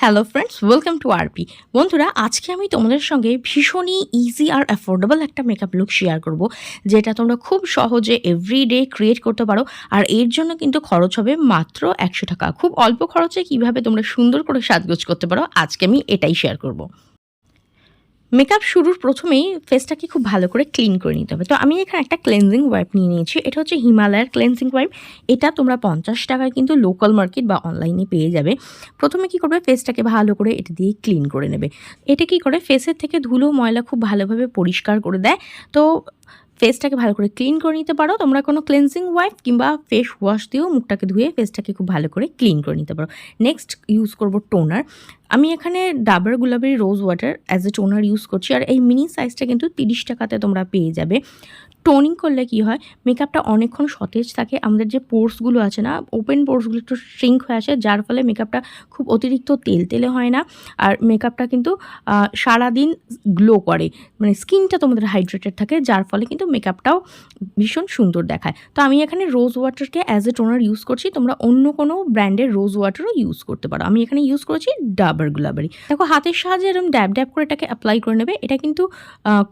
Hello friends welcome to R P বন্ধুরা, আজকে আমি তোমাদের সঙ্গে ভীষণই ইজি আর অ্যাফোর্ডেবল একটা মেকআপ লুক শেয়ার করব, যেটা তোমরা খুব সহজে এভরিডে ক্রিয়েট করতে পারো। আর এর জন্য কিন্তু খরচ হবে মাত্র একশো টাকা। খুব অল্প খরচে কীভাবে তোমরা সুন্দর করে সাজগোজ করতে পারো, আজকে আমি এটাই শেয়ার করব। মেকআপ শুরুর প্রথমেই ফেসটাকে খুব ভালো করে ক্লিন করে নিতে হবে। তো আমি এখানে একটা ক্লেনজিং ওয়াইপ নিয়ে নিয়েছি। এটা হচ্ছে হিমালয়ার ক্লেনজিং ওয়াইপ এটা তোমরা পঞ্চাশ টাকায় কিন্তু লোকাল মার্কেট বা অনলাইনে পেয়ে যাবে। প্রথমে কি করবে? ফেসটাকে ভালো করে এটা দিয়ে ক্লিন করে নেবে। এটা কি করে? ফেসের থেকে ধুলো, ময়লা খুব ভালোভাবে পরিষ্কার করে দেয়। তো ফেসটাকে ভালো করে ক্লিন করে নিতে পারো। তোমরা কোনো ক্লেন্সিং ওয়াইপ কিংবা ফেস ওয়াশ দিয়েও মুখটাকে ধুয়ে ফেসটাকে খুব ভালো করে ক্লিন করে নিতে পারো। নেক্সট ইউজ করব টোনার আমি এখানে Dabur গুলাবের rose water as a toner use করছি, আর এই মিনি সাইজটা কিন্তু তিরিশ টাকাতে তোমরা পেয়ে যাবে। টোনিং করলে কি হয়? মেকআপটা অনেকক্ষণ সতেজ থাকে, আমাদের যে পোর্সগুলো আছে না ওপেন পোর্সগুলো একটু শ্রিঙ্ক হয়ে আসে, যার ফলে মেকআপটা খুব অতিরিক্ত তেল তেলে হয় না, আর মেকআপটা কিন্তু সারাদিন গ্লো করে। মানে স্কিনটা তোমাদের হাইড্রেটেড থাকে, যার ফলে কিন্তু মেকআপটাও ভীষণ সুন্দর দেখায়। তো আমি এখানে রোজ ওয়াটারকে অ্যাজ এ টোনার ইউজ করছি, তোমরা অন্য কোনো ব্র্যান্ডের রোজ ওয়াটারও ইউজ করতে পারো। আমি এখানে ইউজ করেছি ডাবার গুলাবারি দেখো, হাতের সাহায্যে এরকম ড্যাব ড্যাব করে এটাকে অ্যাপ্লাই করে নেবে, এটা কিন্তু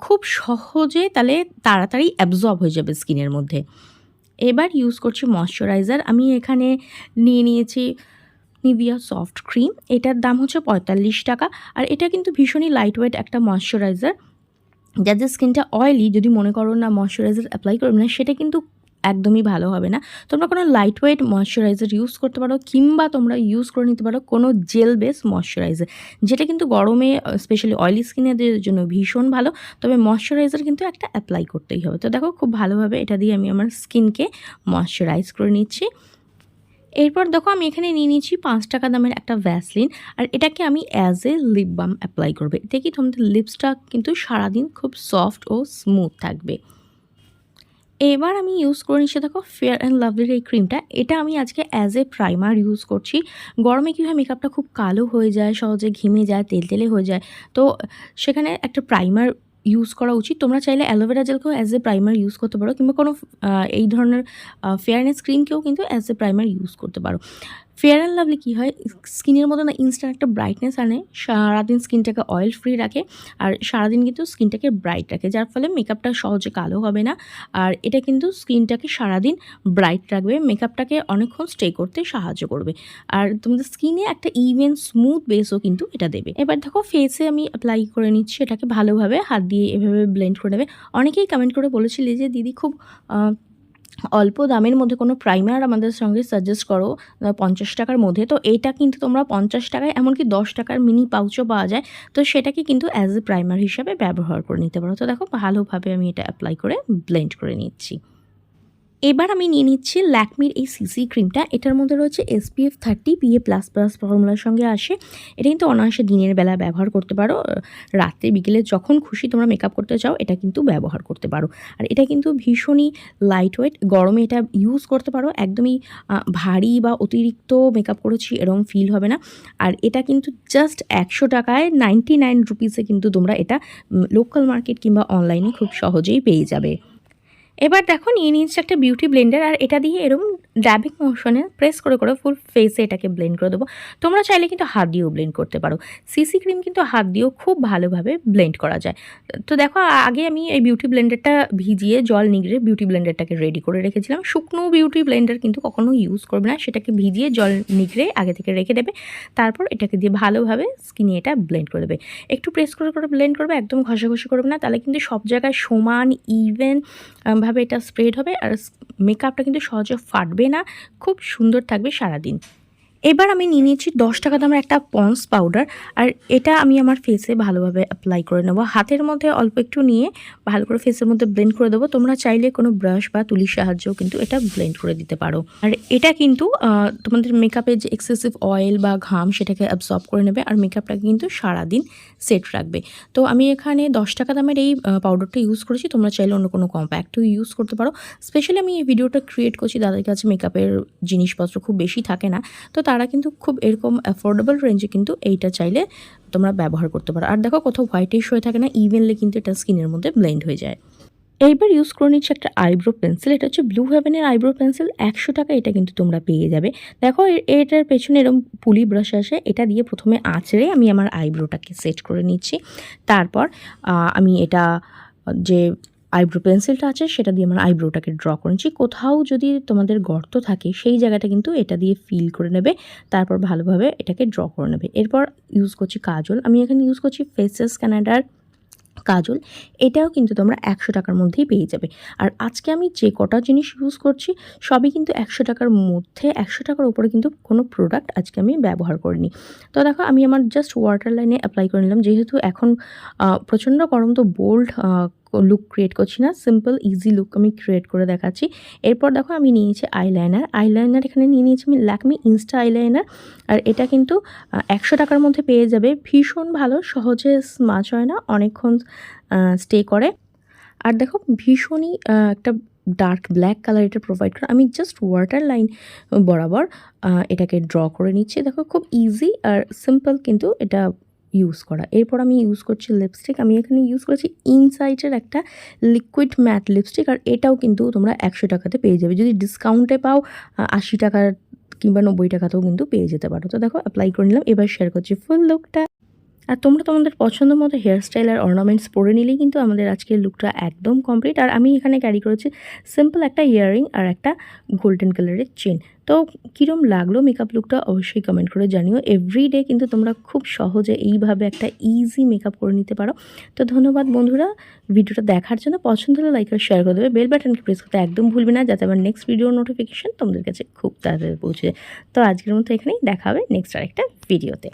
খুব সহজে তাহলে তাড়াতাড়ি অ্যাবজর্ব হয়ে যাবে স্কিনের মধ্যে। এবার ইউজ করছি ময়শ্চারাইজার আমি এখানে নিয়ে নিয়েছি নিভিয়া সফট ক্রিম এটার দাম হচ্ছে পঁয়তাল্লিশ টাকা, আর এটা কিন্তু ভীষণই লাইট ওয়েট একটা ময়শ্চারাইজার যাদের স্কিনটা অয়েলি যদি মনে করো না ময়শ্চারাইজার অ্যাপ্লাই করবে না, সেটা কিন্তু একদমই ভালো হবে না। তোমরা কোনো লাইট ওয়েট ময়শ্চারাইজার ইউজ করতে পারো কিংবা তোমরা ইউজ করে নিতে পারো কোনো জেল বেস ময়শ্চারাইজার যেটা কিন্তু গরমে স্পেশালি অয়েলি স্কিনের জন্য ভীষণ ভালো। তবে ময়শ্চারাইজার কিন্তু একটা অ্যাপ্লাই করতেই হবে। তো দেখো খুব ভালোভাবে এটা দিয়ে আমি আমার স্কিনকে ময়শ্চারাইজ করে নিচ্ছি। এরপর দেখো আমি এখানে নিয়ে নিয়েছি পাঁচ টাকা দামের একটা ভ্যাসলিন আর এটাকে আমি as a lip balm apply করবে। এতে কি তোমাদের লিপসটা কিন্তু সারাদিন খুব সফট ও স্মুথ থাকবে। এবার আমি ইউজ করে নিচ্ছি দেখো ফেয়ার অ্যান্ড লাভলির এই ক্রিমটা এটা আমি আজকে অ্যাজ এ প্রাইমার ইউজ করছি। গরমে কী হয় মেকআপটা খুব কালো হয়ে যায়, সহজে ঘিমে যায়, তেল তেলে হয়ে যায়, তো সেখানে একটা প্রাইমার ইউজ করা উচিত। তোমরা চাইলে অ্যালোভেরা জেলকেও অ্যাজ এ প্রাইমার ইউজ করতে পারো, কিংবা কোনো এই ধরনের ফেয়ারনেস ক্রিমকেও কিন্তু অ্যাজ এ প্রাইমার ইউজ করতে পারো। ফেয়ার অ্যান্ড লাভলি কী হয়? স্কিনের মতো না ইনস্ট্যান্ট একটা ব্রাইটনেস আনে, সারাদিন স্কিনটাকে অয়েল ফ্রি রাখে, আর সারাদিন কিন্তু স্কিনটাকে ব্রাইট রাখে, যার ফলে মেকআপটা সহজে কালো হবে না। আর এটা কিন্তু স্কিনটাকে সারাদিন ব্রাইট রাখবে মেকআপটাকে অনেকক্ষণ স্টে করতে সাহায্য করবে। আর তোমাদের স্কিনে একটা ইভেন স্মুথ বেসও কিন্তু এটা দেবে। এবার দেখো ফেসে আমি অ্যাপ্লাই করে নিচ্ছি এটাকে ভালোভাবে, হাত দিয়ে এভাবে ব্লেন্ড করে নেবে। অনেকেই কমেন্ট করে বলেছিলে যে, দিদি খুব অল্প দামের মধ্যে কোনো প্রাইমার আমাদের সঙ্গে সাজেস্ট করো পঞ্চাশ টাকার মধ্যে। তো এটা কিন্তু তোমরা পঞ্চাশ টাকায়, এমনকি দশ টাকার মিনি পাউচও পাওয়া যায়। তো সেটাকে কিন্তু অ্যাজ এ প্রাইমার হিসাবে ব্যবহার করে নিতে পারো। তো দেখো ভালোভাবে আমি এটা অ্যাপ্লাই করে ব্লেন্ড করে নিচ্ছি। এবার আমি নিয়ে নিচ্ছি ল্যাকমির এই সিসি ক্রিমটা এটার মধ্যে রয়েছে SPF thirty PA plus plus ফর্মুলার সঙ্গে আসে। এটা কিন্তু অনায়াসে দিনের বেলা ব্যবহার করতে পারো। রাতে, বিকেলে যখন খুশি তোমরা মেকআপ করতে চাও, এটা কিন্তু ব্যবহার করতে পারো। আর এটা কিন্তু ভীষণই লাইট ওয়েট গরমে এটা ইউজ করতে পারো। একদমই ভারী বা অতিরিক্ত মেকআপ করেছি, এরকম ফিল হবে না। আর এটা কিন্তু জাস্ট একশো টাকায় নাইনটি নাইন রুপিসে কিন্তু তোমরা এটা লোকাল মার্কেট কিংবা অনলাইনে খুব সহজেই পেয়ে যাবে। এবার দেখো নিয়ে নিয়েছি একটা বিউটি ব্লেন্ডার আর এটা দিয়ে এরকম ড্যাবিং মোশনে প্রেস করে করে ফুল ফেসে এটাকে ব্লেন্ড করে দেবো। তোমরা চাইলে কিন্তু হাত দিয়েও ব্লেন্ড করতে পারো। সিসি ক্রিম কিন্তু হাত দিয়েও খুব ভালোভাবে ব্লেন্ড করা যায়। তো দেখো আগে আমি এই বিউটি ব্লেন্ডারটা ভিজিয়ে জল নিগড়ে বিউটি ব্লেন্ডারটাকে রেডি করে রেখেছিলাম। শুকনো বিউটি ব্লেন্ডার কিন্তু কখনো ইউজ করবে না। সেটাকে ভিজিয়ে জল নিগড়ে আগে থেকে রেখে দেবে। তারপর এটাকে দিয়ে ভালোভাবে স্কিনে এটা ব্লেন্ড করে দেবে। একটু প্রেস করে করে ব্লেন্ড করবে, একদম ঘষাঘষি করবে না। তাহলে কিন্তু সব জায়গায় সমান ইভেন ভাবে এটা স্প্রেড হবে। আর মেকআপটা কিন্তু সহজে ফাটবে না খুব সুন্দর থাকবে সারাদিন। এবার আমি নিয়ে নিয়েছি দশ টাকা দামের একটা পন্স পাউডার, আর এটা আমি আমার ফেসে ভালোভাবে অ্যাপ্লাই করে নেব। হাতের মধ্যে অল্প একটু নিয়ে ভালো করে ফেসের মধ্যে ব্লেন্ড করে দেবো। তোমরা চাইলে কোনো ব্রাশ বা তুলির সাহায্যেও কিন্তু এটা ব্লেন্ড করে দিতে পারো। আর এটা কিন্তু তোমাদের মেকআপের যে এক্সেসিভ অয়েল বা ঘাম সেটাকে অ্যাবসর্ব করে নেবে, আর মেকআপটাকে কিন্তু সারাদিন সেট রাখবে। তো আমি এখানে দশ টাকা দামের এই পাউডারটা ইউজ করেছি। তোমরা চাইলে অন্য কোনো কম্প্যাক্টও ইউজ করতে পারো। স্পেশালি আমি এই ভিডিওটা ক্রিয়েট করছি, তাদের কাছে মেকআপের জিনিসপত্র খুব বেশি থাকে না। তো তারা কিন্তু খুব এরকম অ্যাফোর্ডেবল রেঞ্জে কিন্তু এইটা চাইলে তোমরা ব্যবহার করতে পারো। আর দেখো কোথাও হোয়াইটিশ হয়ে থাকে না ইভেনলি কিন্তু এটা স্কিনের মধ্যে ব্লেন্ড হয়ে যায়। এইবার ইউজ করে নিচ্ছি একটা আইব্রো পেন্সিল এটা হচ্ছে ব্লু হেভেনের আইব্রো পেন্সিল একশো টাকা এটা কিন্তু তোমরা পেয়ে যাবে। দেখো এটার পেছনে এরকম পুলি ব্রাশ আসে, এটা দিয়ে প্রথমে আঁচড়ে আমি আমার আইব্রোটাকে সেট করে নিচ্ছি। তারপর আমি এটা যে আইব্রো পেন্সিলটা আছে, সেটা দিয়ে আমার আইব্রোটাকে ড্র করে নিচ্ছি। কোথাও যদি তোমাদের গর্ত থাকে, সেই জায়গাটা কিন্তু এটা দিয়ে ফিল করে নেবে, তারপর ভালোভাবে এটাকে ড্র করে নেবে। এরপর ইউজ করছি কাজল। আমি এখানে ইউজ করছি ফেসেস কানাডার কাজল। এটাও কিন্তু তোমরা একশো টাকার মধ্যেই পেয়ে যাবে। আর আজকে আমি যে কটা জিনিস ইউজ করছি, সবই কিন্তু একশো টাকার মধ্যে, একশো টাকার উপরে কিন্তু কোনো প্রোডাক্ট আজকে আমি ব্যবহার করিনি। তো দেখো, আমি আমার জাস্ট ওয়াটার লাইনে অ্যাপ্লাই করে নিলাম। যেহেতু এখন প্রচণ্ড গরম, তো বোল্ড লুক ক্রিয়েট করছি না সিম্পল ইজি লুক আমি ক্রিয়েট করে দেখাচ্ছি। এরপর দেখো আমি নিয়েছি আইলাইনার আইলাইনার এখানে নিয়ে নিয়েছি আমি ল্যাকমি ইনস্টা আইলাইনার আর এটা কিন্তু একশো টাকার মধ্যে পেয়ে যাবে। ভীষণ ভালো, সহজে স্মাচ হয় না, অনেকক্ষণ স্টে করে। আর দেখো ভীষণই একটা ডার্ক ব্ল্যাক কালার এটা প্রোভাইড করে। আমি জাস্ট ওয়াটার লাইন বরাবর এটাকে ড্র করে নিচ্ছি। দেখো খুব ইজি আর সিম্পল কিন্তু এটা ইউজ করা। এরপর আমি ইউজ করছি লিপস্টিক আমি এখানে ইউজ করেছি ইনসাইটের একটা লিকুইড ম্যাট লিপস্টিক আর এটাও কিন্তু তোমরা একশো টাকাতে পেয়ে যাবে। যদি ডিসকাউন্টে পাও আশি টাকার কিংবা নব্বই টাকাতেও কিন্তু পেয়ে যেতে পারো। তো দেখো অ্যাপ্লাই করে নিলাম। এবার শেয়ার করছি ফুল লুকটা আর তোমরা তোমাদের পছন্দ মতো হেয়ারস্টাইল আর অর্নামেন্টস পরে নিলেই কিন্তু আমাদের আজকের লুকটা একদম কমপ্লিট আর আমি এখানে ক্যারি করেছি সিম্পল একটা ইয়াররিং আর একটা গোল্ডেন কালারের চেন তো কীরম লাগল মেকআপ লুকটা অবশ্যই কমেন্ট করে জানিও। এভরিডে কিন্তু তোমরা খুব সহজে এইভাবে একটা ইজি মেকআপ করে নিতে পারো। তো ধন্যবাদ বন্ধুরা, ভিডিওটা দেখার জন্য। পছন্দ হলে লাইক আর শেয়ার করে দেবে। বেল বাটনকে প্রেস করতে একদম ভুলবে না, যাতে আমার নেক্সট ভিডিওর নোটিফিকেশান তোমাদের কাছে খুব তাড়াতাড়ি পৌঁছে তো আজকের মতো এখানেই দেখা হবে নেক্সট আরেকটা ভিডিওতে